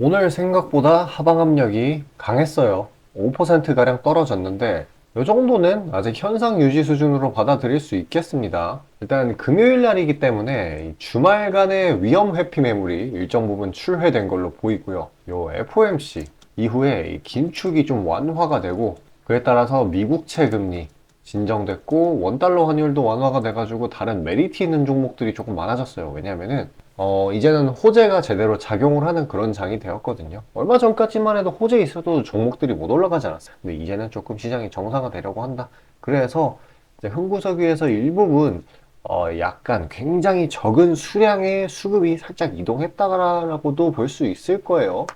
오늘 생각보다 하방 압력이 강했어요. 5%가량 떨어졌는데 이 정도는 아직 현상 유지 수준으로 받아들일 수 있겠습니다. 일단 금요일 날이기 때문에 이 주말간의 위험 회피 매물이 일정 부분 출회된 걸로 보이고요. 요 FOMC 이후에 이 긴축이 좀 완화가 되고 그에 따라서 미국채 금리 진정됐고 원달러 환율도 완화가 돼가지고 다른 메리트 있는 종목들이 조금 많아졌어요. 왜냐면은 어, 이제는 호재가 제대로 작용을 하는 그런 장이 되었거든요. 얼마 전까지만 해도 호재 있어도 종목들이 못 올라가지 않았어요. 근데 이제는 조금 시장이 정상화되려고 한다. 그래서 흥구석 위에서 일부분 어, 약간 굉장히 적은 수량의 수급이 살짝 이동했다라고도 볼 수 있을 거예요.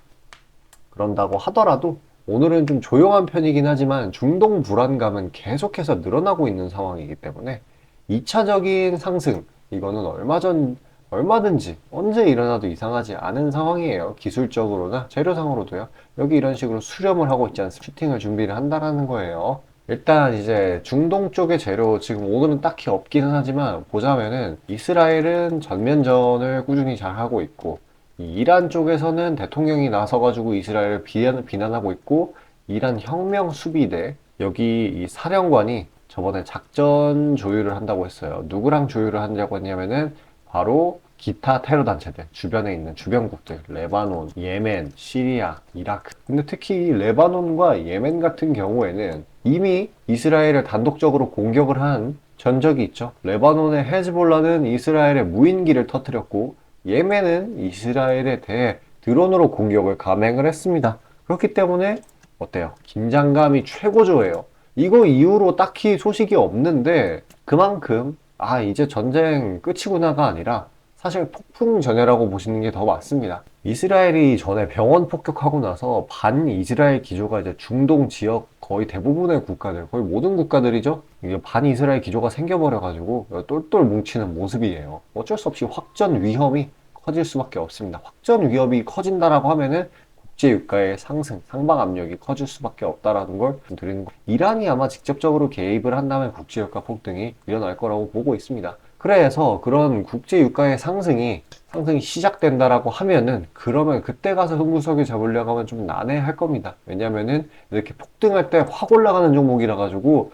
그런다고 하더라도 오늘은 좀 조용한 편이긴 하지만 중동 불안감은 계속해서 늘어나고 있는 상황이기 때문에 2차적인 상승, 이거는 얼마 전, 얼마든지 언제 일어나도 이상하지 않은 상황이에요. 기술적으로나 재료상으로도요. 여기 이런 식으로 수렴을 하고 있지 않습니까? 슈팅을 준비를 한다라는 거예요. 일단 이제 중동 쪽의 재료 지금 오늘은 딱히 없기는 하지만 보자면은 이스라엘은 전면전을 꾸준히 잘 하고 있고 이 이란 쪽에서는 대통령이 나서가지고 이스라엘을 비난, 비난하고 있고 이란 혁명 수비대 여기 이 사령관이 저번에 작전 조율을 한다고 했어요. 누구랑 조율을 한다고 했냐면은 바로 기타 테러 단체들 주변에 있는 주변국들 레바논, 예멘, 시리아, 이라크. 근데 특히 이 레바논과 예멘 같은 경우에는 이미 이스라엘을 단독적으로 공격을 한 전적이 있죠. 레바논의 헤즈볼라는 이스라엘의 무인기를 터뜨렸고 예멘은 이스라엘에 대해 드론으로 공격을 감행을 했습니다. 그렇기 때문에 어때요? 긴장감이 최고조예요. 이거 이후로 딱히 소식이 없는데 그만큼 아 이제 전쟁 끝이구나가 아니라 사실 폭풍 전야라고 보시는 게 더 맞습니다. 이스라엘이 전에 병원 폭격하고 나서 반 이스라엘 기조가 이제 중동 지역 거의 대부분의 국가들, 거의 모든 국가들이죠. 이게 반 이스라엘 기조가 생겨버려가지고 똘똘 뭉치는 모습이에요. 어쩔 수 없이 확전 위험이 커질 수밖에 없습니다. 확전 위협이 커진다라고 하면은 국제 유가의 상승, 상방 압력이 커질 수밖에 없다라는 걸 드리는 거. 이란이 아마 직접적으로 개입을 한다면 국제 유가 폭등이 일어날 거라고 보고 있습니다. 그래서 그런 국제 유가의 상승이 상승이 시작된다라고 하면은 그러면 그때 가서 흥구석을 잡으려고 하면 좀 난해할 겁니다. 왜냐면은 이렇게 폭등할 때 확 올라가는 종목이라 가지고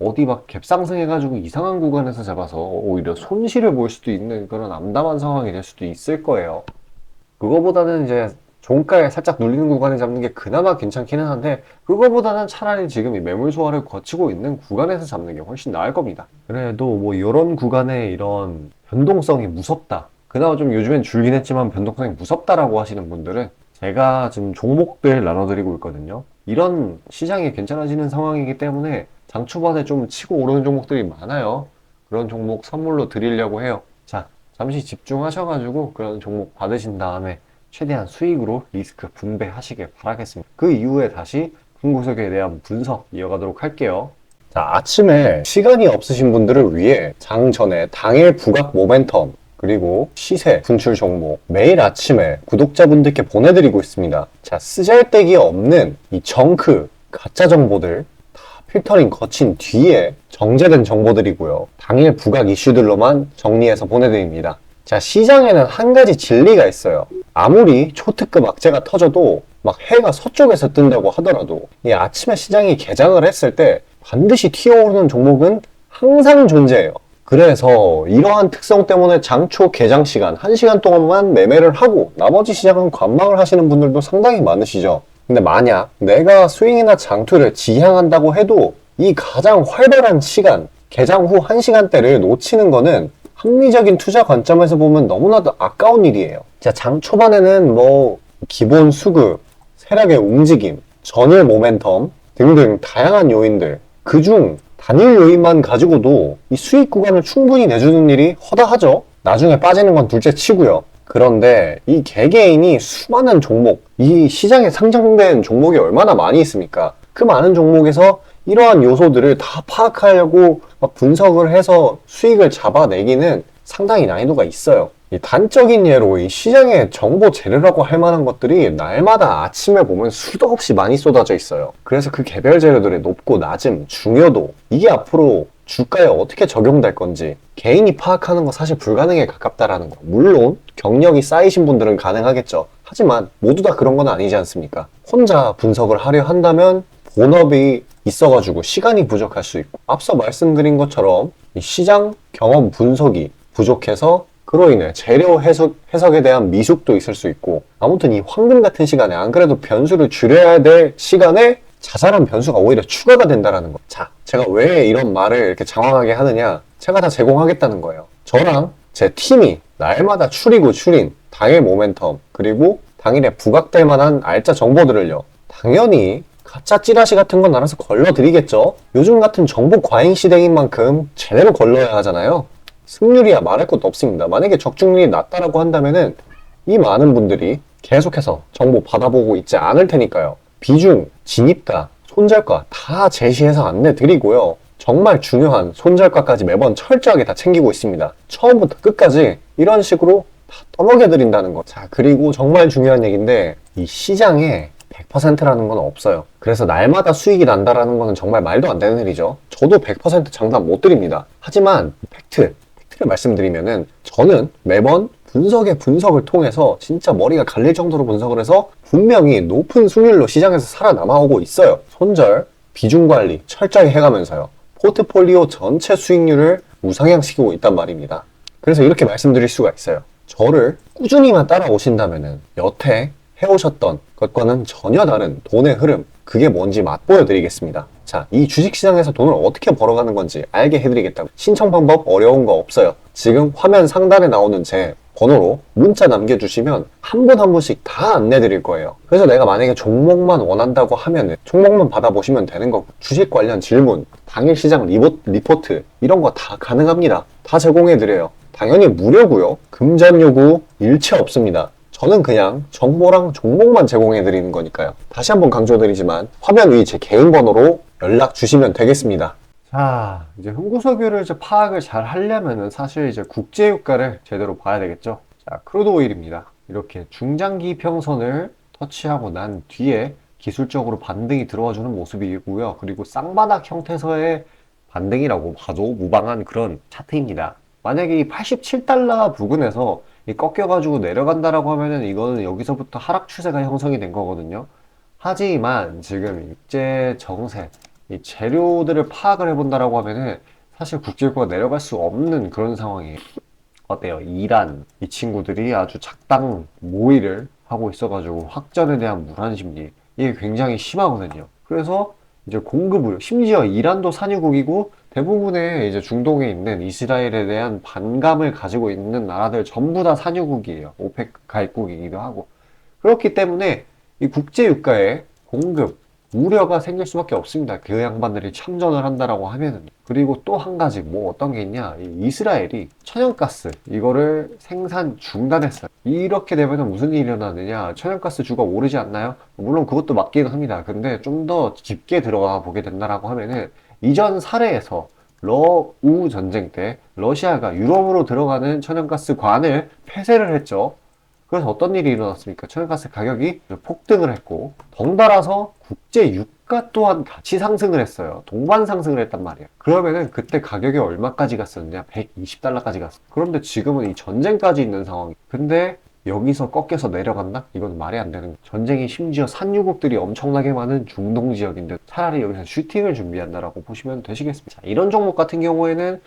어디 막 갭상승해가지고 이상한 구간에서 잡아서 오히려 손실을 볼 수도 있는 그런 암담한 상황이 될 수도 있을 거예요. 그거보다는 이제 종가에 살짝 눌리는 구간에 잡는 게 그나마 괜찮기는 한데 그거보다는 차라리 지금 이 매물 소화를 거치고 있는 구간에서 잡는 게 훨씬 나을 겁니다. 그래도 뭐 이런 구간에 이런 변동성이 무섭다. 그나마 좀 요즘엔 줄긴 했지만 변동성이 무섭다라고 하시는 분들은 제가 지금 종목들 나눠드리고 있거든요. 이런 시장이 괜찮아지는 상황이기 때문에 장 초반에 좀 치고 오르는 종목들이 많아요. 그런 종목 선물로 드리려고 해요. 자, 잠시 집중하셔가지고 그런 종목 받으신 다음에 최대한 수익으로 리스크 분배하시길 바라겠습니다. 그 이후에 다시 흥구석에 대한 분석 이어가도록 할게요. 자, 아침에 시간이 없으신 분들을 위해 장 전에 당일 부각 모멘텀 그리고 시세 분출 종목 매일 아침에 구독자분들께 보내드리고 있습니다. 자, 쓰잘데기 없는 이 정크 가짜 정보들 다 필터링 거친 뒤에 정제된 정보들이고요. 당일 부각 이슈들로만 정리해서 보내드립니다. 자, 시장에는 한 가지 진리가 있어요. 아무리 초특급 악재가 터져도 막 해가 서쪽에서 뜬다고 하더라도 이 아침에 시장이 개장을 했을 때 반드시 튀어오르는 종목은 항상 존재해요. 그래서 이러한 특성 때문에 장초 개장 시간 1시간 동안만 매매를 하고 나머지 시장은 관망을 하시는 분들도 상당히 많으시죠. 근데 만약 내가 스윙이나 장투를 지향한다고 해도 이 가장 활발한 시간, 개장 후 1시간대를 놓치는 거는 합리적인 투자 관점에서 보면 너무나도 아까운 일이에요. 자, 장 초반에는 뭐 기본 수급, 세력의 움직임, 전일 모멘텀 등등 다양한 요인들 그중 단일 요인만 가지고도 이 수익 구간을 충분히 내주는 일이 허다하죠. 나중에 빠지는 건 둘째 치고요. 그런데 이 개개인이 수많은 종목, 이 시장에 상장된 종목이 얼마나 많이 있습니까? 그 많은 종목에서 이러한 요소들을 다 파악하려고 막 분석을 해서 수익을 잡아내기는 상당히 난이도가 있어요. 이 단적인 예로 이 시장의 정보 재료라고 할 만한 것들이 날마다 아침에 보면 수도 없이 많이 쏟아져 있어요. 그래서 그 개별 재료들의 높고 낮음, 중요도 이게 앞으로 주가에 어떻게 적용될 건지 개인이 파악하는 거 사실 불가능에 가깝다라는 거. 물론 경력이 쌓이신 분들은 가능하겠죠. 하지만 모두 다 그런 건 아니지 않습니까? 혼자 분석을 하려 한다면 본업이 있어가지고 시간이 부족할 수 있고 앞서 말씀드린 것처럼 이 시장 경험 분석이 부족해서 그로 인해 재료 해석, 해석에 대한 미숙도 있을 수 있고 아무튼 이 황금 같은 시간에 안 그래도 변수를 줄여야 될 시간에 자잘한 변수가 오히려 추가가 된다라는 거. 자, 제가 왜 이런 말을 이렇게 장황하게 하느냐? 제가 다 제공하겠다는 거예요. 저랑 제 팀이 날마다 추리고 추린 당일 모멘텀 그리고 당일에 부각될 만한 알짜 정보들을요. 당연히 가짜 찌라시 같은 건 알아서 걸러드리겠죠. 요즘 같은 정보 과잉 시대인 만큼 제대로 걸러야 하잖아요. 승률이야 말할 것도 없습니다. 만약에 적중률이 낮다라고 한다면은 이 많은 분들이 계속해서 정보 받아보고 있지 않을 테니까요. 비중, 진입가, 손절가 다 제시해서 안내 드리고요. 정말 중요한 손절가까지 매번 철저하게 다 챙기고 있습니다. 처음부터 끝까지 이런 식으로 다 떠먹여 드린다는 거. 자, 그리고 정말 중요한 얘기인데 이 시장에 100%라는 건 없어요. 그래서 날마다 수익이 난다라는 거는 정말 말도 안 되는 일이죠. 저도 100% 장담 못 드립니다. 하지만 팩트, 팩트를 말씀드리면은 저는 매번 분석의 분석을 통해서 진짜 머리가 갈릴 정도로 분석을 해서 분명히 높은 수익률로 시장에서 살아남아오고 있어요. 손절, 비중 관리 철저히 해가면서요. 포트폴리오 전체 수익률을 우상향시키고 있단 말입니다. 그래서 이렇게 말씀드릴 수가 있어요. 저를 꾸준히만 따라오신다면은 여태 해오셨던 것과는 전혀 다른 돈의 흐름, 그게 뭔지 맛보여 드리겠습니다. 자, 이 주식시장에서 돈을 어떻게 벌어가는 건지 알게 해드리겠다고. 신청 방법 어려운 거 없어요. 지금 화면 상단에 나오는 제 번호로 문자 남겨주시면 한 분 한 분씩 다 안내 드릴 거예요. 그래서 내가 만약에 종목만 원한다고 하면은 종목만 받아보시면 되는 거고 주식 관련 질문, 당일 시장 리포, 리포트 이런 거 다 가능합니다. 다 제공해 드려요. 당연히 무료고요. 금전 요구 일체 없습니다. 저는 그냥 정보랑 종목만 제공해 드리는 거니까요. 다시 한번 강조드리지만 화면 위 제 개인 번호로 연락 주시면 되겠습니다. 자, 이제 흥구석유를 이제 파악을 잘 하려면은 사실 이제 국제유가를 제대로 봐야 되겠죠. 자, 크루드 오일입니다. 이렇게 중장기 평선을 터치하고 난 뒤에 기술적으로 반등이 들어와주는 모습이고요. 그리고 쌍바닥 형태에서의 반등이라고 봐도 무방한 그런 차트입니다. 만약에 이 87달러 부근에서 이 꺾여가지고 내려간다라고 하면은 이거는 여기서부터 하락 추세가 형성이 된 거거든요. 하지만 지금 일제 정세, 이 재료들을 파악을 해본다라고 하면은 사실 국제유가가 내려갈 수 없는 그런 상황이에요. 어때요? 이란 이 친구들이 아주 작당 모의를 하고 있어가지고 확전에 대한 무한 심리 이게 굉장히 심하거든요. 그래서 이제 공급을 심지어 이란도 산유국이고 대부분의 이제 중동에 있는 이스라엘에 대한 반감을 가지고 있는 나라들 전부 다 산유국이에요. 오펙 가입국이기도 하고 그렇기 때문에 이 국제 유가의 공급 우려가 생길 수밖에 없습니다. 그 양반들이 참전을 한다라고 하면은. 그리고 또 한 가지 뭐 어떤 게 있냐. 이 이스라엘이 천연가스 이거를 생산 중단했어요. 이렇게 되면 무슨 일이 일어나느냐. 천연가스 주가 오르지 않나요? 물론 그것도 맞기는 합니다. 근데 좀 더 깊게 들어가 보게 된다라고 하면은 이전 사례에서 러우 전쟁 때 러시아가 유럽으로 들어가는 천연가스 관을 폐쇄를 했죠. 그래서 어떤 일이 일어났습니까? 천연가스 가격이 폭등을 했고 덩달아서 국제 유가 또한 같이 상승을 했어요. 동반 상승을 했단 말이에요. 그러면은 그때 가격이 얼마까지 갔었느냐? 120달러까지 갔어. 그런데 지금은 이 전쟁까지 있는 상황이. 근데 여기서 꺾여서 내려간다? 이건 말이 안 되는 거예요. 전쟁이 심지어 산유국들이 엄청나게 많은 중동 지역인데 차라리 여기서 슈팅을 준비한다라고 보시면 되시겠습니다. 자, 이런 종목 같은 경우에는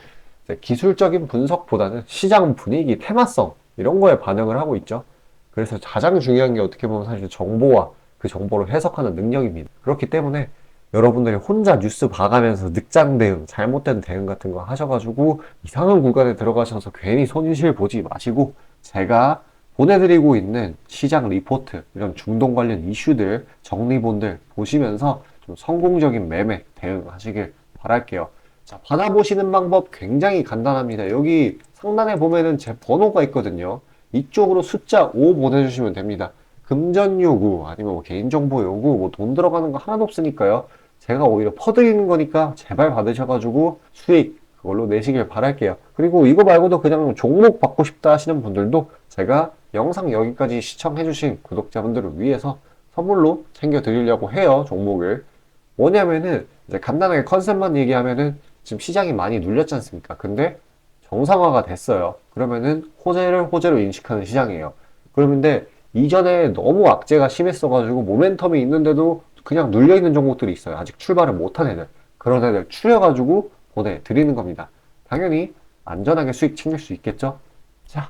기술적인 분석보다는 시장 분위기, 테마성 이런 거에 반응을 하고 있죠. 그래서 가장 중요한 게 어떻게 보면 사실 정보와 그 정보를 해석하는 능력입니다. 그렇기 때문에 여러분들이 혼자 뉴스 봐가면서 늑장 대응, 잘못된 대응 같은 거 하셔가지고 이상한 구간에 들어가셔서 괜히 손실 보지 마시고 제가 보내드리고 있는 시장 리포트, 이런 중동 관련 이슈들, 정리본들 보시면서 좀 성공적인 매매 대응하시길 바랄게요. 자, 받아보시는 방법 굉장히 간단합니다. 여기 상단에 보면은 제 번호가 있거든요. 이쪽으로 숫자 5 보내주시면 됩니다. 금전 요구, 아니면 뭐 개인정보 요구, 뭐 돈 들어가는 거 하나도 없으니까요. 제가 오히려 퍼드리는 거니까 제발 받으셔가지고 수익 그걸로 내시길 바랄게요. 그리고 이거 말고도 그냥 종목 받고 싶다 하시는 분들도 제가 영상 여기까지 시청해주신 구독자분들을 위해서 선물로 챙겨드리려고 해요, 종목을. 뭐냐면은, 이제 간단하게 컨셉만 얘기하면은, 지금 시장이 많이 눌렸지 않습니까? 근데 정상화가 됐어요. 그러면은 호재를 호재로 인식하는 시장이에요. 그런데 이전에 너무 악재가 심했어가지고 모멘텀이 있는데도 그냥 눌려있는 종목들이 있어요. 아직 출발을 못한 애들. 그런 애들 추려가지고 보내드리는 겁니다. 당연히 안전하게 수익 챙길 수 있겠죠? 자,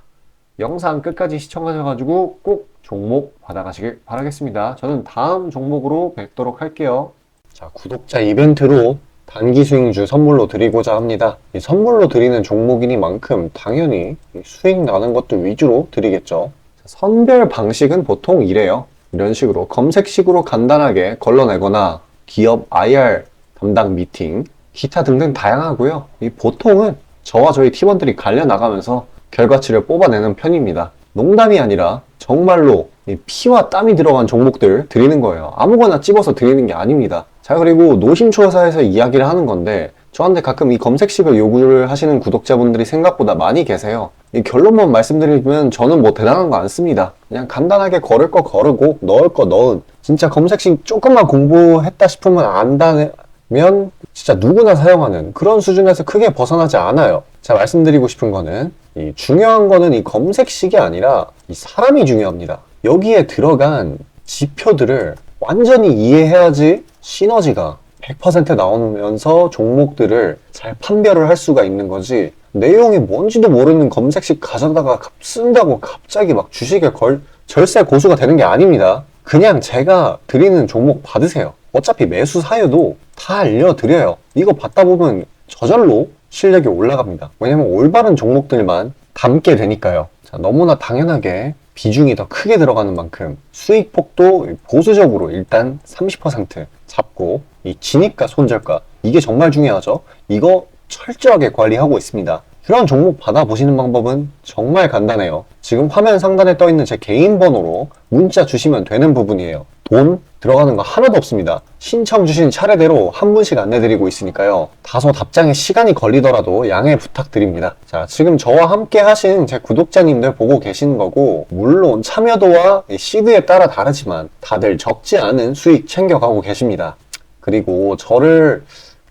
영상 끝까지 시청하셔가지고 꼭 종목 받아가시길 바라겠습니다. 저는 다음 종목으로 뵙도록 할게요. 자, 구독자 이벤트로 단기 수익주 선물로 드리고자 합니다. 이 선물로 드리는 종목이니만큼 당연히 이 수익 나는 것도 위주로 드리겠죠. 자, 선별 방식은 보통 이래요. 이런 식으로 검색식으로 간단하게 걸러내거나 기업 IR 담당 미팅, 기타 등등 다양하고요. 이 보통은 저와 저희 팀원들이 갈려 나가면서 결과치를 뽑아내는 편입니다. 농담이 아니라 정말로 이 피와 땀이 들어간 종목들 드리는 거예요. 아무거나 찝어서 드리는 게 아닙니다. 자, 그리고 노심초사에서 이야기를 하는 건데, 저한테 가끔 이 검색식을 요구를 하시는 구독자분들이 생각보다 많이 계세요. 이 결론만 말씀드리면 저는 뭐 대단한 거 안 씁니다. 그냥 간단하게 걸을 거 거르고 넣을 거 넣은. 진짜 검색식 조금만 공부했다 싶으면 안다면 진짜 누구나 사용하는 그런 수준에서 크게 벗어나지 않아요. 자, 말씀드리고 싶은 거는 이 중요한 거는 이 검색식이 아니라 이 사람이 중요합니다. 여기에 들어간 지표들을 완전히 이해해야지 시너지가 100% 나오면서 종목들을 잘 판별을 할 수가 있는 거지 내용이 뭔지도 모르는 검색식 가져다가 갑- 쓴다고 갑자기 막 주식에 걸 절세 고수가 되는 게 아닙니다. 그냥 제가 드리는 종목 받으세요. 어차피 매수 사유도 다 알려드려요. 이거 받다 보면 저절로 실력이 올라갑니다. 왜냐면 올바른 종목들만 담게 되니까요. 자, 너무나 당연하게 비중이 더 크게 들어가는 만큼 수익폭도 보수적으로 일단 30% 잡고 이 진입가 손절가 이게 정말 중요하죠. 이거 철저하게 관리하고 있습니다. 그런 종목 받아보시는 방법은 정말 간단해요. 지금 화면 상단에 떠 있는 제 개인 번호로 문자 주시면 되는 부분이에요. 돈 들어가는 거 하나도 없습니다. 신청 주신 차례대로 한 분씩 안내드리고 있으니까요. 다소 답장에 시간이 걸리더라도 양해 부탁드립니다. 자, 지금 저와 함께 하신 제 구독자님들 보고 계시는 거고, 물론 참여도와 이 시드에 따라 다르지만 다들 적지 않은 수익 챙겨가고 계십니다. 그리고 저를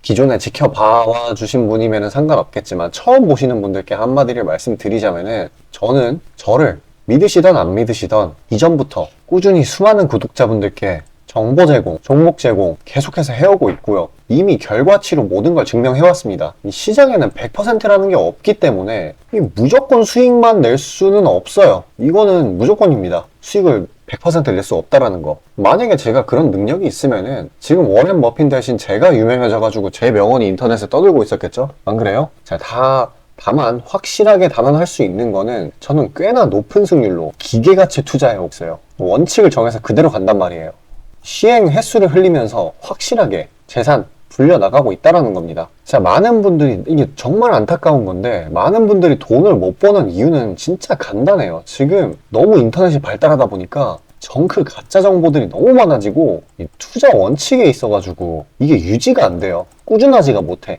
기존에 지켜봐 주신 분이면 상관없겠지만 처음 보시는 분들께 한마디를 말씀드리자면은 저는 저를 믿으시던 안 믿으시던 이전부터 꾸준히 수많은 구독자분들께 정보 제공, 종목 제공 계속해서 해오고 있고요. 이미 결과치로 모든 걸 증명해왔습니다. 이 시장에는 100%라는 게 없기 때문에 이 무조건 수익만 낼 수는 없어요. 이거는 무조건입니다. 수익을 100%낼 수 없다라는 거. 만약에 제가 그런 능력이 있으면은 지금 워렌 머핀 대신 제가 유명해져가지고 제 명언이 인터넷에 떠들고 있었겠죠? 안 그래요? 자, 다 다만 확실하게 단언할 수 있는 거는 저는 꽤나 높은 승률로 기계가치 투자해 왔어요. 원칙을 정해서 그대로 간단 말이에요. 시행 횟수를 흘리면서 확실하게 재산 불려나가고 있다라는 겁니다. 자, 많은 분들이, 이게 정말 안타까운 건데, 많은 분들이 돈을 못 버는 이유는 진짜 간단해요. 지금 너무 인터넷이 발달하다 보니까 정크 가짜 정보들이 너무 많아지고, 이 투자 원칙에 있어가지고, 이게 유지가 안 돼요. 꾸준하지가 못해.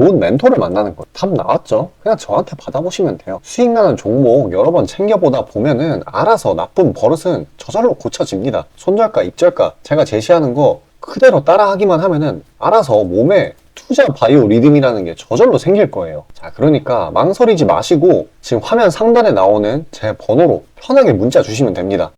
좋은 멘토를 만나는 거예요. 답 나왔죠? 그냥 저한테 받아보시면 돼요. 수익 나는 종목 여러 번 챙겨보다 보면은 알아서 나쁜 버릇은 저절로 고쳐집니다. 손절가, 입절가 제가 제시하는 거 그대로 따라하기만 하면은 알아서 몸에 투자 바이오 리듬이라는 게 저절로 생길 거예요. 자, 그러니까 망설이지 마시고 지금 화면 상단에 나오는 제 번호로 편하게 문자 주시면 됩니다.